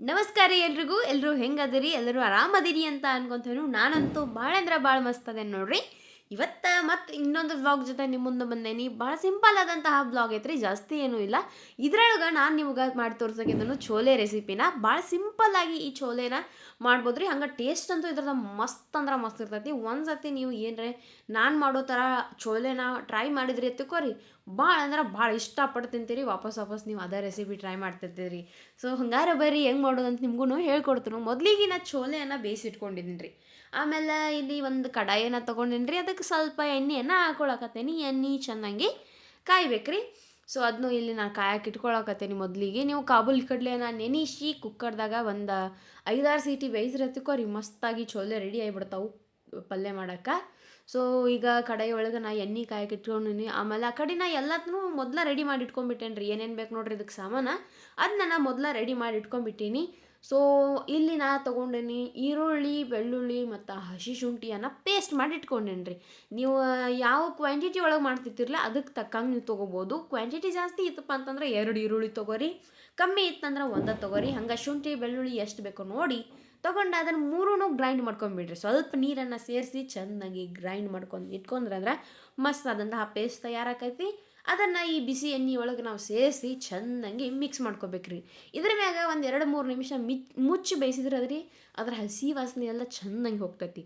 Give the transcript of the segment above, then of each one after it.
ನಮಸ್ಕಾರ ಎಲ್ರಿಗೂ. ಎಲ್ಲರೂ ಹೆಂಗದಿರಿ? ಎಲ್ಲರೂ ಆರಾಮದಿರಿ ಅಂತ ಅನ್ಕೊಂತೇನು ನಾನಂತೂ ಭಾಳ ಅಂದ್ರೆ ಭಾಳ ಮಸ್ತ್ ಅದೇನು ನೋಡ್ರಿ? ಇವತ್ತು ಮತ್ತು ಇನ್ನೊಂದು ವ್ಲಾಗ್ ಜೊತೆ ನಿಮ್ಮ ಮುಂದೆ ಬಂದೇನಿ. ಭಾಳ ಸಿಂಪಲ್ ಆದಂತಹ ವ್ಲಾಗ್ ಐತ್ರಿ, ಜಾಸ್ತಿ ಏನೂ ಇಲ್ಲ. ಇದ್ರೊಳಗೆ ನಾನು ನಿಮ್ಗೆ ಮಾಡಿ ತೋರ್ಸೋಕಿದ್ದನು ಚೋಲೆ ರೆಸಿಪಿನ ಭಾಳ ಸಿಂಪಲ್ ಆಗಿ ಈ ಚೋಲೆನ ಮಾಡ್ಬೋದ್ರಿ. ಹಂಗೆ ಟೇಸ್ಟ್ ಅಂತೂ ಇದ್ರದ ಮಸ್ತ್ ಅಂದ್ರೆ ಮಸ್ತ್ ಇರ್ತೈತಿ. ಒಂದು ನೀವು ಏನ್ರೆ ನಾನು ಮಾಡೋ ಥರ ಚೋಲೆನ ಟ್ರೈ ಮಾಡಿದ್ರಿ ತಿಳ್ಕೊರಿ ಭಾಳ ಅಂದ್ರೆ ಭಾಳ ಇಷ್ಟಪಟ್ಟು ತಿಂತೀರಿ, ವಾಪಸ್ ವಾಪಸ್ ನೀವು ಅದೇ ರೆಸಿಪಿ ಟ್ರೈ ಮಾಡ್ತಿರ್ತೀರಿ. ಸೊ ಹಂಗಾರೆ ಬರ್ರಿ, ಹೆಂಗೆ ಮಾಡೋದು ಅಂತ ನಿಮ್ಗೂ ಹೇಳ್ಕೊಡ್ತೀನಿ. ಮೊದಲಿಗೆ ನಾ ಚೋಲೆಯನ್ನು ಬೇಯಿಸಿಟ್ಕೊಂಡಿದ್ದೀನಿ ರೀ ಆಮೇಲೆ ಇಲ್ಲಿ ಒಂದು ಕಡಾಯನ್ನು ತೊಗೊಂಡಿನಿ ರೀ ಅದಕ್ಕೆ ಸ್ವಲ್ಪ ಎಣ್ಣೆಯನ್ನು ಹಾಕೊಳಕತ್ತೇನಿ. ಎಣ್ಣೆ ಚೆನ್ನಾಗಿ ಕಾಯ್ಬೇಕ್ರಿ. ಸೊ ಅದನ್ನು ಇಲ್ಲಿ ನಾನು ಕಾಯಕ್ಕೆ ಇಟ್ಕೊಳಕತ್ತೇನಿ ಮೊದಲಿಗೆ. ನೀವು ಕಾಬೂಲ್ ಕಡಲೆನ ನೆನೆಸಿ ಕುಕ್ಕರ್ದಾಗ ಒಂದು ಐದಾರು ಸೀಟಿ ಬೇಯಿಸಿರತ್ತಿಕೋ ರೀ, ಮಸ್ತಾಗಿ ಚೋಲೆ ರೆಡಿ ಆಗಿಬಿಡ್ತಾವೆ ಪಲ್ಯ ಮಾಡಕ್ಕೆ. ಸೊ ಈಗ ಕಡಾಯಿ ಒಳಗೆ ನಾ ಎಣ್ಣೆ ಕಾಯಕ್ಕೆ ಇಟ್ಕೊಂಡಿನಿ ಆಮೇಲೆ ಆ ಕಡೆ ನಾ ಎಲ್ಲದನ್ನೂ ಮೊದಲ ರೆಡಿ ಮಾಡಿ ಇಟ್ಕೊಂಡ್ಬಿಟ್ಟೇನಿ ರೀ. ಏನೇನು ಬೇಕು ನೋಡ್ರಿ ಇದಕ್ಕೆ ಸಾಮಾನು? ಅದನ್ನ ನಾ ಮೊದಲ ರೆಡಿ ಮಾಡಿ ಇಟ್ಕೊಂಡ್ಬಿಟ್ಟೀನಿ ಸೊ ಇಲ್ಲಿ ನಾ ತೊಗೊಂಡೇನಿ ಈರುಳ್ಳಿ, ಬೆಳ್ಳುಳ್ಳಿ ಮತ್ತು ಹಸಿ ಶುಂಠಿಯನ್ನು ಪೇಸ್ಟ್ ಮಾಡಿ ಇಟ್ಕೊಂಡೇನಿ ರೀ. ನೀವು ಯಾವ ಕ್ವಾಂಟಿಟಿ ಒಳಗೆ ಮಾಡ್ತಿರ್ತಿರಲ್ಲ ಅದಕ್ಕೆ ತಕ್ಕಂಗೆ ನೀವು ತೊಗೋಬೋದು. ಕ್ವಾಂಟಿಟಿ ಜಾಸ್ತಿ ಇತ್ತಪ್ಪ ಅಂತಂದ್ರೆ ಎರಡು ಈರುಳ್ಳಿ ತೊಗೋರಿ. ಕಮ್ಮಿ ಇತ್ತಂದ್ರೆ ಒಂದೇ ತೊಗೋರಿ. ಹಂಗೆ ಶುಂಠಿ, ಬೆಳ್ಳುಳ್ಳಿ ಎಷ್ಟು ಬೇಕೋ ನೋಡಿ. ತೊಗೊಂಡು ಅದನ್ನು ಮೂರೂ ಗ್ರೈಂಡ್ ಮಾಡ್ಕೊಂಬಿಡ್ರಿ. ಸ್ವಲ್ಪ ನೀರನ್ನು ಸೇರಿಸಿ ಚೆನ್ನಾಗಿ ಗ್ರೈಂಡ್ ಮಾಡ್ಕೊಂಡು ಇಟ್ಕೊಂಡ್ರೆ ಅಂದ್ರೆ ಮಸ್ತ್ ಆದಂತಹ ಪೇಸ್ಟ್ ತಯಾರಾಕೈತಿ. ಅದನ್ನು ಈ ಬಿಸಿ ಎಣ್ಣೆ ಒಳಗೆ ನಾವು ಸೇರಿಸಿ ಚೆನ್ನಾಗಿ ಮಿಕ್ಸ್ ಮಾಡ್ಕೋಬೇಕ್ರಿ. ಇದ್ರ ಮ್ಯಾಗ ಒಂದು ಎರಡು ಮೂರು ನಿಮಿಷ ಮಿಚ್ ಮುಚ್ಚಿ ಬೇಯಿಸಿದ್ರೆ ಅದ್ರಿ ಅದರ ಹಸಿ ವಾಸನೆ ಎಲ್ಲ ಚೆನ್ನಾಗಿ ಹೋಗ್ತೈತಿ.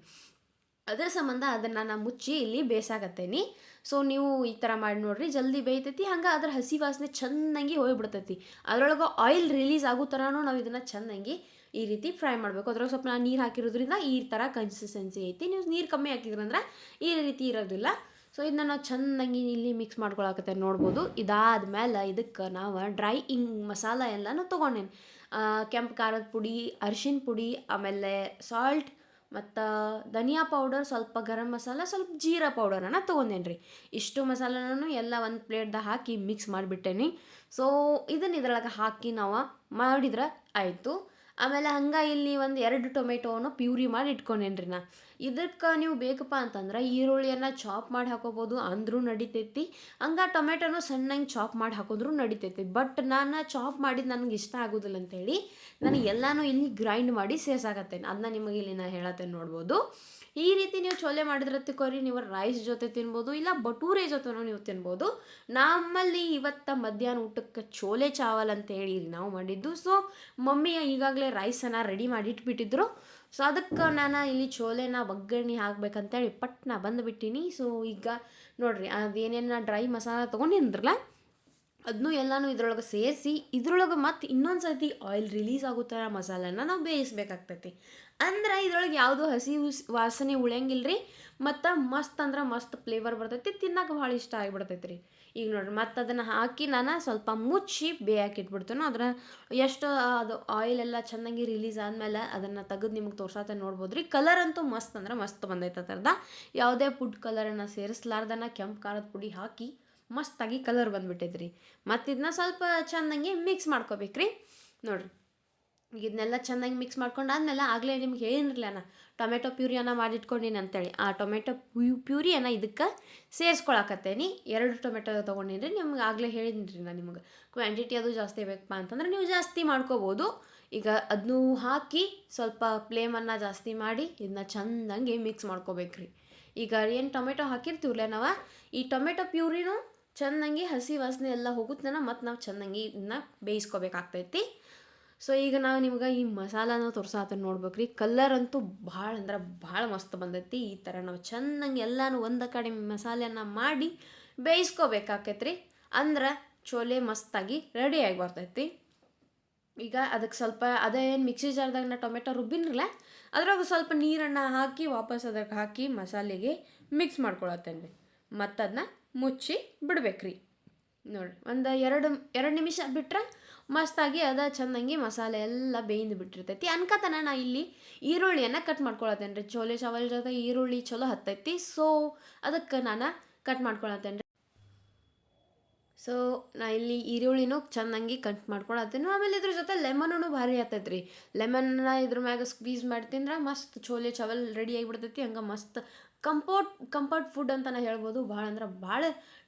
ಅದರ ಸಂಬಂಧ ಅದನ್ನು ನಾನು ಮುಚ್ಚಿ ಇಲ್ಲಿ ಬೇಯಿಸಾಕತ್ತೇನಿ ಸೊ ನೀವು ಈ ಥರ ಮಾಡಿ ನೋಡ್ರಿ, ಜಲ್ದಿ ಬೇಯ್ತೈತಿ, ಹಂಗೆ ಅದ್ರ ಹಸಿ ವಾಸನೆ ಚೆನ್ನಾಗಿ ಹೋಗ್ಬಿಡ್ತೈತಿ. ಅದರೊಳಗೆ ಆಯಿಲ್ ರಿಲೀಸ್ ಆಗೋ ಥರನೂ ನಾವು ಇದನ್ನು ಚೆನ್ನಾಗಿ ಈ ರೀತಿ ಫ್ರೈ ಮಾಡಬೇಕು. ಅದ್ರಾಗ ಸ್ವಲ್ಪ ನಾನು ನೀರು ಹಾಕಿರೋದ್ರಿಂದ ಈ ಥರ ಕನ್ಸಿಸ್ಟೆನ್ಸಿ ಐತಿ. ನೀವು ನೀರು ಕಮ್ಮಿ ಹಾಕಿದ್ರಂದ್ರೆ ಈ ರೀತಿ ಇರೋದಿಲ್ಲ. ಸೊ ಇದನ್ನ ನಾವು ಚೆನ್ನಾಗಿ ಇಲ್ಲಿ ಮಿಕ್ಸ್ ಮಾಡ್ಕೊಳಕತ್ತೆ ನೋಡ್ಬೋದು. ಇದಾದ್ಮೇಲೆ ಇದಕ್ಕೆ ನಾವು ಡ್ರೈ ಇಂಗ್ ಮಸಾಲ ಎಲ್ಲನೂ ತೊಗೊಂಡೇನಿ. ಕೆಂಪು ಖಾರದ ಪುಡಿ, ಅರಿಶಿನ ಪುಡಿ, ಆಮೇಲೆ ಸಾಲ್ಟ್ ಮತ್ತು ಧನಿಯಾ ಪೌಡರ್ ಸ್ವಲ್ಪ ಗರಂ ಮಸಾಲ, ಸ್ವಲ್ಪ ಜೀರಾ ಪೌಡರನ್ನು ತೊಗೊಂಡೇನಿ ರೀ ಇಷ್ಟು ಮಸಾಲನೂ ಎಲ್ಲ ಒಂದು ಪ್ಲೇಟ್ದಾಗ ಹಾಕಿ ಮಿಕ್ಸ್ ಮಾಡಿಬಿಟ್ಟೇನಿ. ಸೊ ಇದನ್ನು ಇದ್ರೊಳಗೆ ಹಾಕಿ ನಾವು ಮಾಡಿದ್ರೆ ಆಯಿತು. ಆಮೇಲೆ ಹಂಗೆ ಇಲ್ಲಿ ಒಂದು ಎರಡು ಟೊಮೆಟೋವನ್ನು ಪ್ಯೂರಿ ಮಾಡಿ ಇಟ್ಕೊಂಡೇನಿ ನಾ. ಇದಕ್ಕೆ ನೀವು ಬೇಕಪ್ಪ ಅಂತಂದ್ರೆ ಈರುಳ್ಳಿಯನ್ನು ಚಾಪ್ ಮಾಡಿ ಹಾಕೋಬೋದು, ಅಂದರೂ ನಡಿತೈತಿ. ಹಂಗೆ ಟೊಮೆಟೊನು ಸಣ್ಣಂಗೆ ಚಾಪ್ ಮಾಡಿ ಹಾಕಿದ್ರೂ ನಡಿತೈತಿ. ಬಟ್ ನಾನು ಚಾಪ್ ಮಾಡಿದ್ದು ನನಗೆ ಇಷ್ಟ ಆಗೋದಿಲ್ಲ ಅಂತೇಳಿ ನಾನು ಎಲ್ಲನೂ ಇಲ್ಲಿ ಗ್ರೈಂಡ್ ಮಾಡಿ ಸೇರ್ಸಾಕತ್ತೇನೆ. ಅದನ್ನ ನಿಮಗೆ ಇಲ್ಲಿ ನಾನು ಹೇಳತ್ತೇನೆ ನೋಡ್ಬೋದು. ಈ ರೀತಿ ನೀವು ಚೋಲೆ ಮಾಡಿದ್ರೆ ತಿಕ್ಕೋರಿ ನೀವು ರೈಸ್ ಜೊತೆ ತಿನ್ಬೋದು, ಇಲ್ಲ ಬಟೂರೆ ಜೊತೆನೂ ನೀವು ತಿನ್ಬೋದು. ನಮ್ಮಲ್ಲಿ ಇವತ್ತು ಮಧ್ಯಾಹ್ನ ಊಟಕ್ಕೆ ಚೋಲೆ ಚಾವಲ್ ಅಂತ ಹೇಳಿ ನಾವು ಮಾಡಿದ್ದು. ಸೊ ಮಮ್ಮಿಯ ಈಗಾಗಲೇ ರೈಸನ್ನು ರೆಡಿ ಮಾಡಿ ಇಟ್ಬಿಟ್ಟಿದ್ರು. ಸೊ ಅದಕ್ಕೆ ನಾನು ಇಲ್ಲಿ ಚೋಲೆನ ಒಗ್ಗರಣೆ ಹಾಕ್ಬೇಕಂತೇಳಿ ಪಟ್ನ ಬಂದುಬಿಟ್ಟಿನಿ. ಸೊ ಈಗ ನೋಡಿರಿ, ಅದೇನೇನು ಡ್ರೈ ಮಸಾಲ ತೊಗೊಂಡಿದ್ರಲ್ಲ ಅದನ್ನೂ ಎಲ್ಲನೂ ಇದ್ರೊಳಗೆ ಸೇರಿಸಿ, ಇದ್ರೊಳಗೆ ಮತ್ತೆ ಇನ್ನೊಂದು ಸರ್ತಿ ಆಯಿಲ್ ರಿಲೀಸ್ ಆಗೋ ಥರ ಮಸಾಲನ ನಾವು ಬೇಯಿಸ್ಬೇಕಾಗ್ತೈತಿ. ಅಂದ್ರೆ ಇದ್ರೊಳಗೆ ಯಾವುದು ಹಸಿ ವಾಸನೆ ಉಳಿಯಂಗಿಲ್ಲ ರೀ ಮತ್ತು ಮಸ್ತ್ ಅಂದ್ರೆ ಮಸ್ತ್ ಫ್ಲೇವರ್ ಬರ್ತೈತಿ ತಿನ್ನಕ್ಕೆ ಭಾಳ ಇಷ್ಟ ಆಗಿಬಿಡ್ತೈತಿ ರೀ ಈಗ ನೋಡ್ರಿ ಮತ್ತು ಅದನ್ನು ಹಾಕಿ ನಾನು ಸ್ವಲ್ಪ ಮುಚ್ಚಿ ಬೇಯಕ್ಕೆ ಇಟ್ಬಿಡ್ತೇನೆ. ಅದ್ರ ಎಷ್ಟು ಅದು ಆಯಿಲ್ ಎಲ್ಲ ಚೆನ್ನಾಗಿ ರಿಲೀಸ್ ಆದಮೇಲೆ ಅದನ್ನು ತೆಗೆದು ನಿಮಗೆ ತೋರ್ಸತ್ತೆ ನೋಡ್ಬೋದು ರೀ ಕಲರ್ ಅಂತೂ ಮಸ್ತ್ ಅಂದ್ರೆ ಮಸ್ತ್ ಬಂದೈತೆ ಅದರದ ಯಾವುದೇ ಫುಡ್ ಕಲರನ್ನು ಸೇರಿಸ್ಲಾರ್ದನ ಕೆಂಪು ಖಾರದ ಪುಡಿ ಹಾಕಿ ಮಸ್ತಾಗಿ ಕಲರ್ ಬಂದ್ಬಿಟ್ಟೈತೆ ರೀ ಮತ್ತು ಇದನ್ನ ಸ್ವಲ್ಪ ಚೆನ್ನಾಗಿ ಮಿಕ್ಸ್ ಮಾಡ್ಕೋಬೇಕ್ರಿ. ನೋಡಿರಿ. ಇದನ್ನೆಲ್ಲ ಚೆನ್ನಾಗಿ ಮಿಕ್ಸ್ ಮಾಡ್ಕೊಂಡು ಆದಮೇಲೆ ಆಗಲೇ ನಿಮ್ಗೆ ಹೇಳಿರಲಿಲ್ಲ ನಾ ಟೊಮೆಟೊ ಪ್ಯೂರಿಯನ್ನು ಮಾಡಿಟ್ಕೊಂಡಿನಿ ಅಂತೇಳಿ. ಆ ಟೊಮೆಟೊ ಪ್ಯೂ, ಪ್ಯೂರಿಯನ್ನು ಇದಕ್ಕೆ ಸೇರಿಸ್ಕೊಳಕತ್ತೇನಿ ಎರಡು ಟೊಮೆಟೊ ತೊಗೊಂಡಿನಿ ನಿಮ್ಗೆ ಆಗಲೇ ಹೇಳಿದ್ರಿ ನಾನು ನಿಮ್ಗೆ. ಕ್ವಾಂಟಿಟಿ ಅದು ಜಾಸ್ತಿ ಬೇಕಪ್ಪ ಅಂತಂದ್ರೆ ನೀವು ಜಾಸ್ತಿ ಮಾಡ್ಕೋಬೋದು. ಈಗ ಅದನ್ನು ಹಾಕಿ ಸ್ವಲ್ಪ ಫ್ಲೇಮನ್ನು ಜಾಸ್ತಿ ಮಾಡಿ ಇದನ್ನ ಚೆಂದಂಗೆ ಮಿಕ್ಸ್ ಮಾಡ್ಕೋಬೇಕ್ರಿ. ಈಗ ಏನು ಟೊಮೆಟೊ ಹಾಕಿರ್ತೀವಲ್ಲ ನಾವು, ಈ ಟೊಮೆಟೊ ಪ್ಯೂರಿನೂ ಚೆನ್ನಾಗಿ ಹಸಿ ವಾಸನೆ ಎಲ್ಲ ಹೋಗುತ್ತೆ ಮತ್ತು ನಾವು ಚೆನ್ನಾಗಿ ಇದನ್ನ ಬೇಯಿಸ್ಕೋಬೇಕಾಗ್ತೈತಿ. ಸೊ ಈಗ ನಾವು ನಿಮ್ಗೆ ಈ ಮಸಾಲಾನ ತೋರ್ಸಾತ ನೋಡ್ಬೇಕು ರೀ ಕಲ್ಲರ್ ಅಂತೂ ಭಾಳ ಅಂದ್ರೆ ಭಾಳ ಮಸ್ತ್ ಬಂದೈತಿ. ಈ ಥರ ನಾವು ಚೆನ್ನಾಗಿ ಎಲ್ಲಾನು ಒಂದು ಕಡೆ ಮಸಾಲೆನ ಮಾಡಿ ಬೇಯಿಸ್ಕೋಬೇಕಾಕೈತ್ರಿ. ಅಂದ್ರೆ ಚೋಲೆ ಮಸ್ತಾಗಿ ರೆಡಿಯಾಗಿ ಬರ್ತೈತಿ. ಈಗ ಅದಕ್ಕೆ ಸ್ವಲ್ಪ ಅದೇ ಏನು ಮಿಕ್ಸಿ ಜಾರ್ದಾಗ ನಾ ಟೊಮೆಟೊ ರುಬ್ಬಿನಿರಲ್ಲ, ಅದ್ರಾಗ ಸ್ವಲ್ಪ ನೀರನ್ನು ಹಾಕಿ ವಾಪಸ್ ಅದಕ್ಕೆ ಹಾಕಿ ಮಸಾಲೆಗೆ ಮಿಕ್ಸ್ ಮಾಡ್ಕೊಳತ್ತೇನೆ ರೀ ಅದನ್ನ ಮುಚ್ಚಿ ಬಿಡ್ಬೇಕ್ರಿ. ನೋಡಿರಿ, ಒಂದು ಎರಡು ಎರಡು ನಿಮಿಷ ಬಿಟ್ರೆ ಮಸ್ತಾಗಿ ಅದ, ಚಂದಂಗಿ ಮಸಾಲೆ ಎಲ್ಲ ಬೇಯ್ದು ಬಿಟ್ಟಿರ್ತೈತಿ. ಅನ್ಕತನ ನಾ ಇಲ್ಲಿ ಈರುಳ್ಳಿಯನ್ನು ಕಟ್ ಮಾಡ್ಕೊಳತ್ತೇನೆ ರೀ ಚೋಲೆ ಚಾವಲ್ ಜೊತೆ ಈರುಳ್ಳಿ ಚಲೋ ಹತ್ತೈತಿ. ಸೊ ಅದಕ್ಕೆ ನಾನು ಕಟ್ ಮಾಡ್ಕೊಳತ್ತೇನೆ ರೀ ಸೊ ನಾ ಇಲ್ಲಿ ಈರುಳ್ಳಿನೂ ಚೆನ್ನಾಗಿ ಕಟ್ ಮಾಡ್ಕೊಳತ್ತೇನೆ ಆಮೇಲೆ ಇದ್ರ ಜೊತೆ ಲೆಮನೂ ಭಾರಿ ಆತೈತಿ ರೀ ಲೆಮನ್ನ ಇದ್ರ ಮ್ಯಾಗ ಸ್ಕ್ವೀಸ್ ಮಾಡಿ ತಿಂದ್ರೆ ಮಸ್ತ್ ಚೋಲೆ ಚಾವಲ್ ರೆಡಿ ಆಗಿಬಿಡ್ತೈತಿ. ಹಂಗೆ ಮಸ್ತ್ ಕಂಫರ್ಟ್ ಕಂಫರ್ಟ್ ಫುಡ್ ಅಂತ ಹೇಳ್ಬೋದು. ಭಾಳ ಅಂದ್ರೆ ಭಾಳ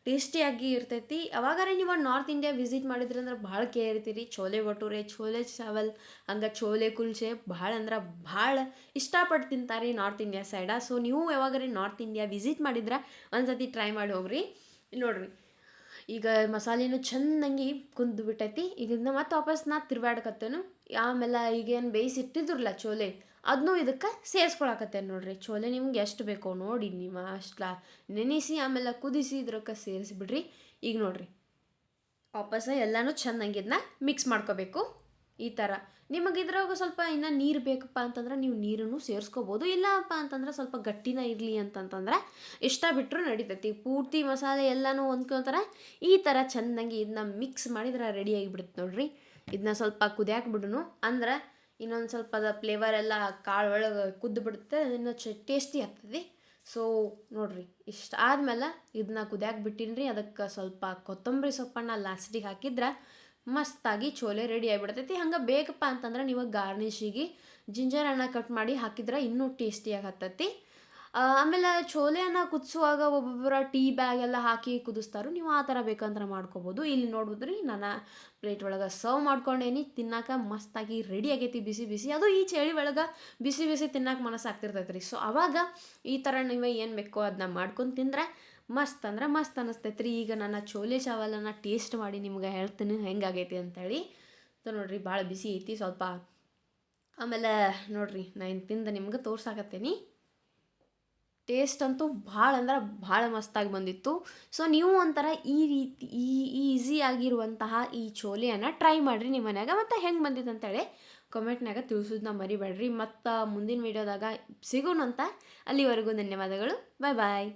ಟೇಸ್ಟಿಯಾಗಿ ಇರ್ತೈತಿ. ಅವಾಗಾರೆ ನೀವು ನಾರ್ತ್ ಇಂಡಿಯಾ ವಿಸಿಟ್ ಮಾಡಿದ್ರಿ ಅಂದ್ರೆ ಭಾಳ ಇರ್ತೀರಿ. ಚೋಲೆ ಭಟೂರೆ ಚೋಲೆ ಚಾವಲ್, ಹಂಗೆ ಚೋಲೆ ಕುಲ್ಚೆ ಭಾಳ ಅಂದ್ರೆ ಭಾಳ ಇಷ್ಟಪಟ್ಟು ತಿಂತಾರೆ ನಾರ್ತ್ ಇಂಡಿಯಾ ಸೈಡ ಸೊ ನೀವು ಯಾವಾಗಾರೆ ನಾರ್ತ್ ಇಂಡಿಯಾ ವಿಸಿಟ್ ಮಾಡಿದ್ರೆ ಒಂದ್ಸತಿ ಟ್ರೈ ಮಾಡಿ ಹೋಗ್ರಿ. ನೋಡ್ರಿ, ಈಗ ಮಸಾಲೆನೂ ಚೆನ್ನಾಗಿ ಕುಂದು ಬಿಟ್ಟೈತಿ. ಇದನ್ನ ಮತ್ತೆ ವಾಪಸ್ ನಾ ತಿರ್ವಾಡ್ಕತ್ತೇನು. ಆಮೇಲೆ ಈಗೇನು ಬೇಯಿಸಿಟ್ಟಿದ್ರಲ್ಲ ಚೋಲೆ ಅದನ್ನೂ ಇದಕ್ಕೆ ಸೇರಿಸ್ಕೊಳಕತ್ತೇನೆ ನೋಡ್ರಿ. ಚೋಲೆ ನಿಮ್ಗೆ ಎಷ್ಟು ಬೇಕೋ ನೋಡಿ ನೀವು ಅಷ್ಟು ನೆನೆಸಿ ಆಮೇಲೆ ಕುದಿಸಿ ಇದ್ರಕ್ಕೆ ಸೇರಿಸ್ಬಿಡ್ರಿ. ಈಗ ನೋಡ್ರಿ. ವಾಪಸ್ ಎಲ್ಲನೂ ಚೆನ್ನಾಗಿ ಇದನ್ನ ಮಿಕ್ಸ್ ಮಾಡ್ಕೋಬೇಕು. ಈ ಥರ. ನಿಮಗೆ ಇದ್ರಾಗ ಸ್ವಲ್ಪ ಇನ್ನು ನೀರು ಬೇಕಪ್ಪ ಅಂತಂದ್ರೆ ನೀವು ನೀರನ್ನು ಸೇರಿಸ್ಕೋಬೋದು. ಇಲ್ಲಪ್ಪ ಅಂತಂದ್ರೆ ಸ್ವಲ್ಪ ಗಟ್ಟಿನ ಇರಲಿ ಅಂತಂತಂದ್ರೆ ಇಷ್ಟ ಬಿಟ್ಟರು ನಡೀತೈತಿ. ಪೂರ್ತಿ ಮಸಾಲೆ ಎಲ್ಲನೂ ಹೊಂದ್ಕೊತಾರೆ. ಈ ಥರ ಚೆನ್ನಾಗಿ ಇದನ್ನ ಮಿಕ್ಸ್ ಮಾಡಿದ್ರೆ ರೆಡಿಯಾಗಿ ಬಿಡುತ್ತೆ ನೋಡ್ರಿ. ಇದನ್ನ ಸ್ವಲ್ಪ ಕುದಿಯಾಕ ಅಂದ್ರೆ ಇನ್ನೊಂದು ಸ್ವಲ್ಪ ಅದ ಫ್ಲೇವರ್ ಎಲ್ಲ ಕಾಳು ಒಳಗೆ ಕುದ್ದು ಬಿಡುತ್ತೆ, ಇನ್ನು ಚ ಟೇಸ್ಟಿ ಆಗ್ತದೆ. ಸೊ ನೋಡ್ರಿ, ಇಷ್ಟ ಆದ್ಮೇಲೆ ಇದನ್ನ ಕುದಿಯಾಕೆ ಬಿಟ್ಟಿನಿ ರೀ ಅದಕ್ಕೆ ಸ್ವಲ್ಪ ಕೊತ್ತಂಬರಿ ಸೊಪ್ಪನ್ನು ಲಾಸ್ಟಿಗೆ ಹಾಕಿದ್ರೆ ಮಸ್ತಾಗಿ ಚೋಲೆ ರೆಡಿ ಆಗಿಬಿಡ್ತೈತಿ. ಹಂಗೆ ಬೇಕಪ್ಪ ಅಂತಂದ್ರೆ ನೀವು ಗಾರ್ನಿಶಿಗೆ ಜಿಂಜರ್ ಅನ್ನ ಕಟ್ ಮಾಡಿ ಹಾಕಿದ್ರೆ ಇನ್ನೂ ಟೇಸ್ಟಿಯಾಗಿ ಹತ್ತೈತಿ. ಆಮೇಲೆ ಚೋಲೆಯನ್ನು ಕುದಿಸುವಾಗ ಒಬ್ಬೊಬ್ಬರ ಟೀ ಬ್ಯಾಗ್ ಎಲ್ಲ ಹಾಕಿ ಕುದಿಸ್ತಾರೋ. ನೀವು ಆ ಥರ ಬೇಕಂದ್ರೆ ಮಾಡ್ಕೋಬೋದು. ಇಲ್ಲಿ ನೋಡಿದ್ರಿ ನಾನು ಪ್ಲೇಟ್ ಒಳಗೆ ಸರ್ವ್ ಮಾಡ್ಕೊಂಡೇನಿ. ತಿನ್ನಾಕ ಮಸ್ತಾಗಿ ರೆಡಿ ಆಗೈತಿ, ಬಿಸಿ ಬಿಸಿ. ಅದು ಈ ಚಳಿ ಒಳಗೆ ಬಿಸಿ ಬಿಸಿ ತಿನ್ನಕ್ಕೆ ಮನಸ್ಸು ಆಗ್ತಿರ್ತೈತೆ ರೀ ಸೊ ಅವಾಗ ಈ ಥರ ನೀವು ಏನು ಬೇಕೋ ಅದನ್ನ ಮಾಡ್ಕೊಂಡು ತಿಂದ್ರೆ ಮಸ್ತ್ ಅಂದ್ರೆ ಮಸ್ತ್ ಅನ್ನಿಸ್ತೈತೆ ರೀ ಈಗ ನಾನು ಚೋಲೆ ಚಾವಲನ್ನು ಟೇಸ್ಟ್ ಮಾಡಿ ನಿಮ್ಗೆ ಹೇಳ್ತೀನಿ ಹೆಂಗಾಗೈತಿ ಅಂತೇಳಿ. ಸೊ ನೋಡ್ರಿ ಭಾಳ ಬಿಸಿ ಐತಿ. ಸ್ವಲ್ಪ ಆಮೇಲೆ ನೋಡ್ರಿ ನಾನು ತಿಂದು ನಿಮ್ಗೆ ತೋರ್ಸಾಕತ್ತೇನಿ. ಟೇಸ್ಟ್ ಅಂತೂ ಭಾಳ ಅಂದ್ರೆ ಭಾಳ ಮಸ್ತಾಗಿ ಬಂದಿತ್ತು. ಸೊ ನೀವು ಒಂಥರ ಈ ರೀತಿ, ಈ ಈಸಿ ಆಗಿರುವಂತಹ ಈ ಚೋಲೆಯನ್ನು ಟ್ರೈ ಮಾಡಿರಿ ನಿಮ್ಮ ಮನ್ಯಾಗ ಮತ್ತು ಹೆಂಗೆ ಬಂದಿತ್ತು ಅಂತೇಳಿ ಕಮೆಂಟ್ನಾಗ ತಿಳಿಸೋದನ್ನ ಮರಿಬೇಡ್ರಿ. ಮತ್ತು ಮುಂದಿನ ವೀಡಿಯೋದಾಗ ಸಿಗೋಣಂತ ಅಲ್ಲಿವರೆಗೂ ಧನ್ಯವಾದಗಳು. ಬಾಯ್ ಬಾಯ್